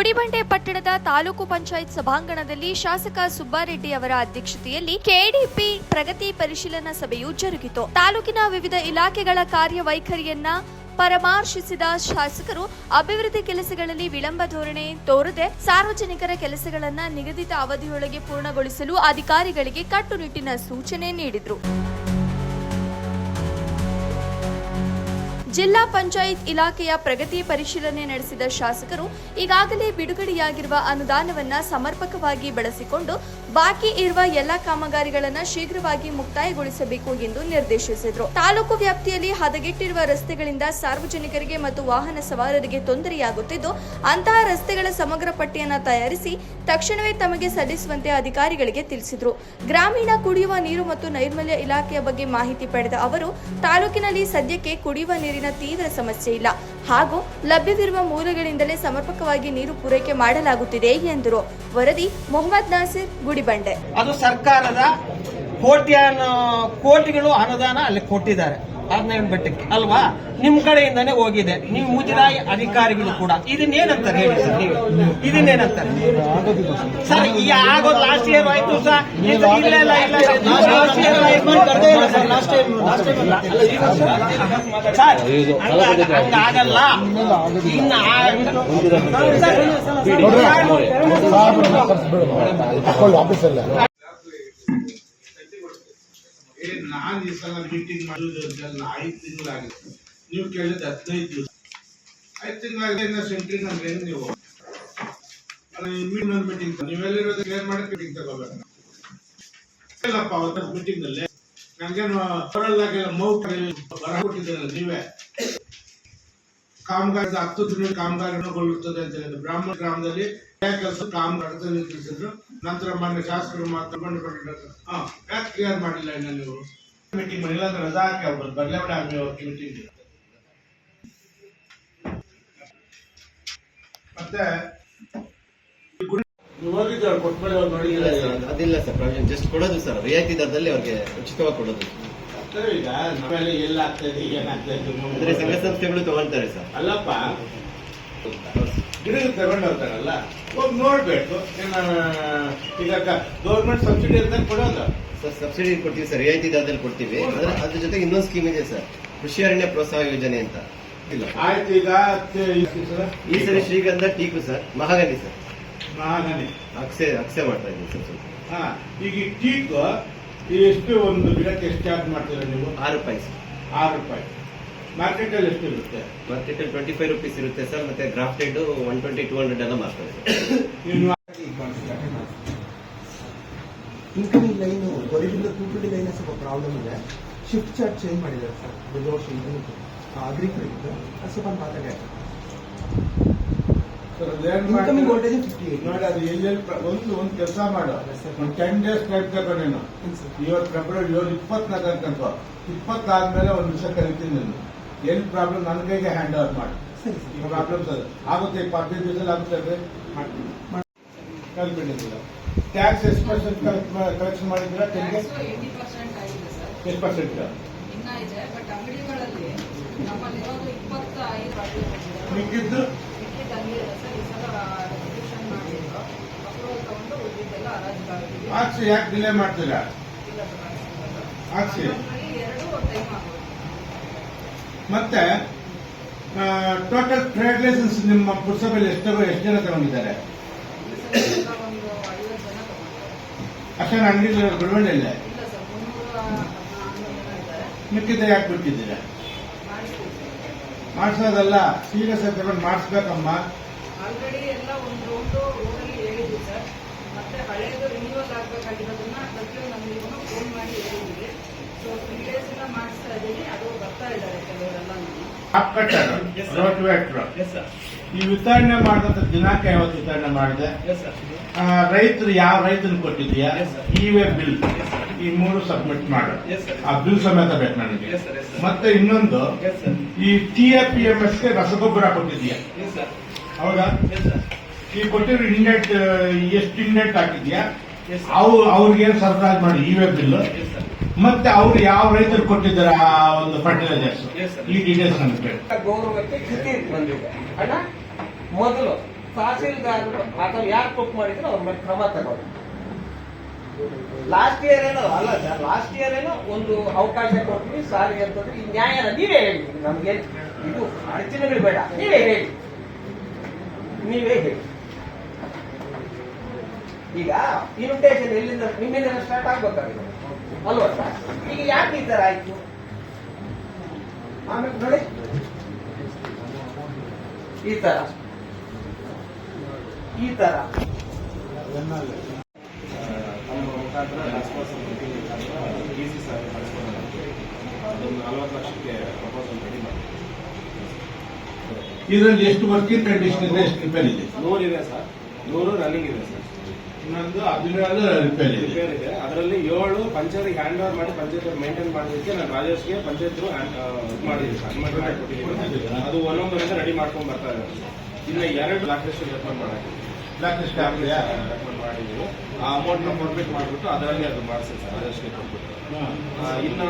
ಗುಡಿಬಂಡೆ ಪಟ್ಟಣದ ತಾಲೂಕು ಪಂಚಾಯತ್ ಸಭಾಂಗಣದಲ್ಲಿ ಶಾಸಕ ಸುಬ್ಬಾರೆಡ್ಡಿ ಅವರ ಅಧ್ಯಕ್ಷತೆಯಲ್ಲಿ ಕೆಡಿಪಿ ಪ್ರಗತಿ ಪರಿಶೀಲನಾ ಸಭೆಯು ಜರುಗಿತು. ತಾಲೂಕಿನ ವಿವಿಧ ಇಲಾಖೆಗಳ ಕಾರ್ಯವೈಖರಿಯನ್ನ ಪರಾಮರ್ಶಿಸಿದ ಶಾಸಕರು, ಅಭಿವೃದ್ಧಿ ಕೆಲಸಗಳಲ್ಲಿ ವಿಳಂಬ ಧೋರಣೆ ತೋರದೆ ಸಾರ್ವಜನಿಕರ ಕೆಲಸಗಳನ್ನು ನಿಗದಿತ ಅವಧಿಯೊಳಗೆ ಪೂರ್ಣಗೊಳಿಸಲು ಅಧಿಕಾರಿಗಳಿಗೆ ಕಟ್ಟುನಿಟ್ಟಿನ ಸೂಚನೆ ನೀಡಿದರು. ಜಿಲ್ಲಾ ಪಂಚಾಯತ್ ಇಲಾಖೆಯ ಪ್ರಗತಿ ಪರಿಶೀಲನೆ ನಡೆಸಿದ ಶಾಸಕರು ಈಗಾಗಲೇ ಬಿಡುಗಡೆಯಾಗಿರುವ ಅನುದಾನವನ್ನ ಸಮರ್ಪಕವಾಗಿ ಬಳಸಿಕೊಂಡು ಬಾಕಿ ಇರುವ ಎಲ್ಲ ಕಾಮಗಾರಿಗಳನ್ನು ಶೀಘ್ರವಾಗಿ ಮುಕ್ತಾಯಗೊಳಿಸಬೇಕು ಎಂದು ನಿರ್ದೇಶಿಸಿದರು. ತಾಲೂಕು ವ್ಯಾಪ್ತಿಯಲ್ಲಿ ಹದಗೆಟ್ಟಿರುವ ರಸ್ತೆಗಳಿಂದ ಸಾರ್ವಜನಿಕರಿಗೆ ಮತ್ತು ವಾಹನ ಸವಾರರಿಗೆ ತೊಂದರೆಯಾಗುತ್ತಿದ್ದು, ಅಂತಹ ರಸ್ತೆಗಳ ಸಮಗ್ರ ಪಟ್ಟಿಯನ್ನು ತಯಾರಿಸಿ ತಕ್ಷಣವೇ ತಮಗೆ ಸಲ್ಲಿಸುವಂತೆ ಅಧಿಕಾರಿಗಳಿಗೆ ತಿಳಿಸಿದರು. ಗ್ರಾಮೀಣ ಕುಡಿಯುವ ನೀರು ಮತ್ತು ನೈರ್ಮಲ್ಯ ಇಲಾಖೆಯ ಬಗ್ಗೆ ಮಾಹಿತಿ ಪಡೆದ ಅವರು, ತಾಲೂಕಿನಲ್ಲಿ ಸದ್ಯಕ್ಕೆ ಕುಡಿಯುವ ನೀರಿನ ತೀವ್ರ ಸಮಸ್ಯೆ ಇಲ್ಲ. ಹಾಗೂ ಲಭ್ಯವಿರುವ ಮೂಲಗಳಿಂದಲೇ ಸಮರ್ಪಕವಾಗಿ ನೀರು ಪೂರೈಕೆ ಮಾಡಲಾಗುತ್ತಿದೆ ಎಂದರು. ವರದಿ ಮೊಹಮ್ಮದ್ ನಾಸಿರ್, ಗುಡಿಬಂಡೆ. ಅದು ಸರ್ಕಾರದ ಕೋಟಿ ಕೋಟಿಗಳು ಅನುದಾನ ಅಲ್ಲಿ ಕೊಟ್ಟಿದ್ದಾರೆ. ಹದಿನೈದು ಬೆಟ್ಟಕ್ಕೆ. ಅಲ್ವಾ? ನಿಮ್ ಕಡೆಯಿಂದಾನೇ ಹೋಗಿದೆ. ನೀವು ಮುಜರಾಯಿ ಅಧಿಕಾರಿಗಳು ಕೂಡ. ಇದನ್ನೇನಂತಾರೆ ಹೇಳಿ ಸರ್ ನೀವು? ಇದನ್ನೇನಂತಾರೆ? ಸರ್, ಈ ಆಗೋದು ಲಾಸ್ಟ್ ಇಯರ್ ಆಯ್ತು ಸರ್. ಇಲ್ಲ ಇಲ್ಲ ಇಲ್ಲ. ಏ ನಾನ್ ಈ ಸಲ ಮೀಟಿಂಗ್ ಮಾಡೋದು ಅಂತೆಲ್ಲ ಐದು ತಿಂಗಳಾಗಿದೆ ನೀವು ಕೇಳಿದ ಹದಿನೈದು ದಿವಸ ಐದು ತಿಂಗಳಾಗಿದೆ ಸೆಂಟ್ರಿ ಸೆಂಟ್ರಿಂಗ್ ಅಂದ್ರೆ ಹೆಂಗ್ ನೀವು ಮೀಟಿಂಗ್ ನೀವೆಲ್ಲಿರೋದು ಕ್ಲಿಯರ್ ಮಾಡಿ ಮೀಟಿಂಗ್ ತಗೋಬೇಕು ಇಲ್ಲಪ್ಪ ಅವತ್ತ ಮೀಟಿಂಗ್ನಲ್ಲಿ. ನಂಗೇನು ಬರಲ್ಲಾಗೆಲ್ಲ ಮೌಟ್ ಬರ ಕೊಟ್ಟಿದ್ದೀರಲ್ಲ ನೀವೇ. ಕಾಮಗಾರಿ ಹತ್ತು ದಿನ ಕಾಮಗಾರಿಗೊಳ್ಳುತ್ತದೆ ಅಂತ ಹೇಳಿದ್ರು. ಬ್ರಾಹ್ಮಣ ಗ್ರಾಮದಲ್ಲಿ ಕೆಲಸ ಕಾಮಗಾರಿ ತಿಳಿಸಿದ್ರು ನಂತರ ಮೊನ್ನೆ ಶಾಸಕರು ಮಾತ್ರ ಬಂದಿದ್ದಾರೆ ಹಾ, ಯಾಕೆ ಕ್ಲಿಯರ್ ಮಾಡಿಲ್ಲ ಇನ್ನ ನೀವು? ಮೀಟಿಂಗ್ ಮಾಡಿಲ್ಲ ಅಂದ್ರೆ ರಜಾ ಹಾಕಿ ಅವ್ರು ಬದಲಾವಣೆ ಆಗಲಿ ಅವ್ರಿಗೆ ಮೀಟಿಂಗ್ ಮತ್ತೆ ಹೋಗಿದ್ದು ಕೊಟ್ಮೇಲೆ ಅವ್ರು ನೋಡಿಲ್ಲ ಅದಿಲ್ಲ ಸರ್ ಪ್ರಾವಿಷನ್ ಜಸ್ಟ್ ಕೊಡೋದು ಸರ್ ರಿಯಾಯಿತಿ ದರದಲ್ಲಿ ಅವ್ರಿಗೆ ಉಚಿತವಾಗಿ ಕೊಡೋದು. ಈಗ ನಮ್ಮಲ್ಲಿ ಎಲ್ಲ ಆಗ್ತಾ ಇದೆ ಏನಾಗ್ತಾ ಅಂದ್ರೆ ಸಂಘ ಸಂಸ್ಥೆಗಳು ತಗೊಳ್ತಾರೆ ಸರ್. ಅಲ್ಲಪ್ಪ. ಗಿಡಗಳು ತಗೊಂಡು ಹೋಗ್ತಾರಲ್ಲ ಹೋಗಿ ನೋಡ್ಬೇಕು ಈಗ ಗೌರ್ಮೆಂಟ್ ಸಬ್ಸಿಡಿ ಅಂತ ಕೊಡೋದು. ಸರ್ ಸಬ್ಸಿಡಿ ಕೊಡ್ತೀವಿ ಸರ್ ರಿಯಾಯಿತಿ ದರದಲ್ಲಿ ಕೊಡ್ತೀವಿ. ಅದ್ರ ಅದ್ರ ಜೊತೆಗೆ ಇನ್ನೊಂದು ಸ್ಕೀಮ್ ಇದೆ ಸರ್ ಕೃಷಿ ಅರಣ್ಯ ಪ್ರೋತ್ಸಾಹ ಯೋಜನೆ ಅಂತ. ಇಲ್ಲ. ಆಯ್ತು ಈಗ ಈ ಸರಿ ಶ್ರೀಗಂಧ ಟೀಕು ಸರ್ ಮಹಾಗಣಿ ಸರ್. ಮಹಾಗನಿ ಅಕ್ಸೆ ಅಕ್ಷೆ ಮಾಡ್ತಾ ಸರ್ ಸ್ವಲ್ಪ. ಹಾ ಈಗ ಈ ಟೀಕ್ ಎಷ್ಟು ಒಂದು ಗಿಡಕ್ಕೆ ಎಷ್ಟು ಚಾರ್ಜ್ ಮಾಡ್ತೀರಾ ನೀವು? ಆರು ರೂಪಾಯಿ ಸರ್. ಆರು ರೂಪಾಯಿ. ಮಾರ್ಕೆಟ್ ಅಲ್ಲಿ ಎಷ್ಟು ಇರುತ್ತೆ? ಮಾರ್ಕೆಟ್ ಅಲ್ಲಿ ಟ್ವೆಂಟಿ ಫೈವ್ ರುಪೀಸ್ ಇರುತ್ತೆ ಸರ್ ಮತ್ತೆ grafted one twenty two hundred ಎಲ್ಲ ಮಾಡ್ತಾರೆ ನೀವು ಇನ್ಕಮಿಂಗ್ ಲೈನ್ ಹೊರಗಿಂದ ಕೂಪಿಡಿ ಲೈನ್ ಸ್ವಲ್ಪ ಪ್ರಾಬ್ಲಮ್ ಇದೆ. ಶಿಫ್ಟ್ ಚಾರ್ಟ್ ಚೇಂಜ್ ಮಾಡಿದ್ದಾರೆ ಸರ್. ವರ್ಷ ಅಗ್ರಿಕಲ್ಚರ್ ಅದು ಸ್ವಲ್ಪ ಮಾತಾಡಿ ಇನ್ಕಮಿಂಗ್ ವೋಲ್ಟೇಜ್ ಫಿಫ್ಟಿ ನೋಡಿ ಅದು ಎಲ್ಲೆಲ್ಲಿ ಒಂದು ಒಂದು ಕೆಲಸ ಮಾಡು. ಒಂದು ಟೆನ್ ಡೇಸ್ ಟೈಮ್ ತಗೋ ನೀನು ಇವತ್ತು ಫೆಬ್ರವರಿ ಏಳು ಇಪ್ಪತ್ನಾಲ್ಕು ತನಕ ಇಪ್ಪತ್ತಾದ್ಮೇಲೆ ಒಂದು ನಿಮಿಷ ಕರಿತೀನಿ ನಾನು ಏನು ಪ್ರಾಬ್ಲಮ್ ನನ್ನ ಕೈಗೆ ಹ್ಯಾಂಡ್ ಓವರ್ ಮಾಡಿ ಪ್ರಾಬ್ಲಮ್ಸ್ ಅದು ಆಗುತ್ತೆ ಇಪ್ಪತ್ತೈದು ದಿವಸದಲ್ಲಿ ಆಗುತ್ತೆ ಮಾಡ್ತೀನಿ. ಕಲ್ಬಿಟ್ಟಿದ್ದೀರ ಟ್ಯಾಕ್ಸ್ ಎಷ್ಟು ಪರ್ಸೆಂಟ್ ಕಲೆಕ್ಷನ್ ಮಾಡಿದ್ರೆ ಟೆನ್ಗೆ ಎಷ್ಟು ಪರ್ಸೆಂಟ್ ಇನ್ನ ಇದೆ ಬಟ್ ಅಂಗಡಿಗಳಲ್ಲಿ ನಮ್ಮಲ್ಲಿರೋದು ಇಪ್ಪತ್ತೈದು ಅಡಿ ಮಿಕ್ಕಿದ್ದು ಮಿಕ್ಕಿದ ಹಂಗಿದೆ ಸರ್ ಈ ಸಲ ರಿಸರ್ವೇಷನ್ ಮಾಡಿದ್ರು ಅಪ್ರೂವಲ್ ತಗೊಂಡು ಉಳಿದಿದ್ದೆಲ್ಲ ಹರಾಜುಗಾಗ್ತೀವಿ ಹಾಕ್ಸಿ ಯಾಕೆ ಡಿಲೇ ಮಾಡ್ತೀರಾ? ಹಾಕ್ಸಿ ಮತ್ತೆ ಟೋಟಲ್ ಟ್ರೇಡ್ ಲೈಸೆನ್ಸ್ ನಿಮ್ಮ ಪುರಸಭೆಯಲ್ಲಿ ಎಷ್ಟು ಎಷ್ಟು ಜನ ತಗೊಂಡಿದ್ದಾರೆ ಈ ಸಲ ಎಲ್ಲ ಒಂದು ಐವತ್ತು ಜನ ತಗೊಂಡಿದ್ದಾರೆ? ಅಷ್ಟೇ ಅಂಗಡಿ ಬಿಡುವಳಿಲ್ಲ ಇಲ್ಲ ಸರ್ ಮುನ್ನೂರ ಹದಿನಾಲ್ಕು ಜನ ಇದ್ದಾರೆ ಮಿಕ್ಕಿದ ಯಾಕೆ ಬಿಟ್ಟಿದ್ದೀರಾ? ಮಾಡಿಸೋದಲ್ಲ ಸೀರಿಯಸ್ ಆಗಿ ತಗೊಂಡು ಮಾಡಿಸ್ಬೇಕಮ್ಮ. ಆಲ್ರೆಡಿ ಎಲ್ಲ ಒಂದು ಸರ್. ಮತ್ತೆ ಹಳೆಯದು ರಿನ್ಯೂವಲ್ ಆಗಬೇಕಾಗಿರೋದನ್ನ ಪ್ರತಿಯೊಂದು ಅಂಗಡಿಗೂ ಫೋನ್ ಮಾಡಿ ಹೇಳಿದ್ದೀವಿ ಸೊ ತ್ರೀ ಡೇಸ್ ಇಂದ ಮಾಡಿಸ್ತಾ ಇದ್ದೀನಿ ಅದು ಬರ್ತಾ ಇದ್ದಾರೆ ಕೆಲವರೆಲ್ಲ ಕಟ್ಟರ್ ಈ ವಿತರಣೆ ಮಾಡಿದಂತ ದಿನಾಂಕ ಯಾವತ್ತು ವಿತರಣೆ ಮಾಡಿದೆ ಆ, ರೈತರು ಯಾವ ರೈತನ ಕೊಟ್ಟಿದ್ಯಾ ಈ ವೇ ಬಿಲ್ ಈ ಮೂರು ಸಬ್ಮಿಟ್ ಮಾಡು ಆ ಬಿಲ್ ಸಮೇತ ಬೇಕು ನನಗೆ ಮತ್ತೆ ಇನ್ನೊಂದು ಈ ಟಿ ಎಫ್ ಪಿ ಎಂ ಎಸ್ಗೆ ರಸಗೊಬ್ಬರ ಕೊಟ್ಟಿದ್ಯಾ ಹೌದಾ ಈ ಕೊಟ್ಟಿರೋ ಇಂಡೆಟ್ ಎಷ್ಟು ಇಂಡೆಟ್ ಹಾಕಿದ್ಯಾ? ಅವು ಅವ್ರಿಗೇನು ಏನು ಸರಬರಾಜು ಮಾಡಿ ಈ ವೇ ಬಿಲ್ ಮತ್ತೆ ಅವ್ರು ಯಾವ ರೈತರು ಕೊಟ್ಟಿದ್ದಾರೆ ಆ ಒಂದು ಫರ್ಟಿಲೈಸರ್ಸ್ ಈ ಡೀಟೇಲ್ಸ್ ನನಗೆ ಬೇಕು ಗೌರವಕ್ಕೆ ಕೃತಿ ಬಂದಿದೆ. ಅಣ್ಣ ಮೊದಲು ತಹಸೀಲ್ದಾರರು ಅಥವಾ ಯಾರು ತಪ್ಪು ಮಾಡಿದ್ರು ಅವ್ರ ಮೇಲೆ ಕ್ರಮ ತಗೊಂಡು ಲಾಸ್ಟ್ ಇಯರ್ ಏನೋ ಅಲ್ಲ ಸರ್ ಲಾಸ್ಟ್ ಇಯರ್ ಏನೋ ಒಂದು ಅವಕಾಶ ಕೊಡ್ತೀವಿ ಸಾರಿ ಅಂತಂದ್ರೆ ಈ ನ್ಯಾಯ ನೀವೇ ಹೇಳಿ. ನಮ್ಗೆ ಇದು ಅಡಚಣೆಗಳು ಬೇಡ. ನೀವೇ ಹೇಳಿ. ನೀವೇ ಹೇಳಿ. ಈಗ ಇನ್ವಿಟೇಷನ್ ಎಲ್ಲಿಂದ ನಿಮ್ಮಿಂದ ಸ್ಟಾರ್ಟ್ ಆಗ್ಬೇಕಾಗಿದೆ? ಅಲ್ವಾ ಸರ್ ಈಗ ಯಾಕೆ ಈ ತರ ಆಯ್ತು? ಆಮೇಲೆ ನೋಡಿ. ಈ ತರ. ಈ ತರ. ನಮ್ಮ ಮುಖಾಂತರ ರೆಸ್ಪಾನ್ಸ್ ಮೀಟಿಂಗ್ ಮುಖಾಂತರ ಡಿ ಸಿ ಸರ್ ಕಳಿಸ್ಕೊಂಡು ಅದೊಂದು ನಲವತ್ತು ಲಕ್ಷಕ್ಕೆ ಪ್ರಪೋಸಲ್ ರೆಡಿ ಇದರಲ್ಲಿ ಎಷ್ಟು ವರ್ಕಿಂಗ್ ಕಂಡೀಷನ್ ಇದೆ ಎಷ್ಟು ರಿಪೇರ್ ಇದೆ? ನೂರು ಇದೆ ಸರ್ ನೂರು ರನ್ನಿಂಗ್ ಇದೆ ಸರ್ ಇನ್ನೊಂದು ಹದಿನೇಳು ರಿಪೇರಿ ಇದೆ. ರಿಪೇರ್ ಇದೆ. ಅದರಲ್ಲಿ ಏಳು ಪಂಚಾಯತ್ ಹ್ಯಾಂಡ್ ಓವರ್ ಮಾಡಿ ಪಂಚಾಯತ್ ಮೇಂಟೈನ್ ಮಾಡೋದಕ್ಕೆ ನಾನು ರಾಜೇಶ್ಗೆ ಪಂಚಾಯತ್ ಮಾಡಿದ್ದೀನಿ ಅದು ಒಂದೊಂದರಿಂದ ರೆಡಿ ಮಾಡ್ಕೊಂಡು ಬರ್ತಾ ಇದ್ದಾರೆ. ಇನ್ನು ಎರಡು ಬ್ಲಾಕ್ ಲಿಸ್ಟ್ ರೆಕಮೆಂಡ್ ಮಾಡಕ್ಕೆ. ಬ್ಲಾಕ್ ಲಿಸ್ಟ್ ರೆಕಮೆಂಡ್ ಮಾಡಿದ್ದೀವಿ ಆ ಅಮೌಂಟ್ನ ಕೊಡ್ಬೇಕು ಮಾಡಿಬಿಟ್ಟು ಅದರಲ್ಲಿ ಅದು ಮಾಡಿಸಿ ಸರ್ ರಾಜೇಶ್ಗೆ ಕೊಟ್ಬಿಟ್ಟು. ಇನ್ನ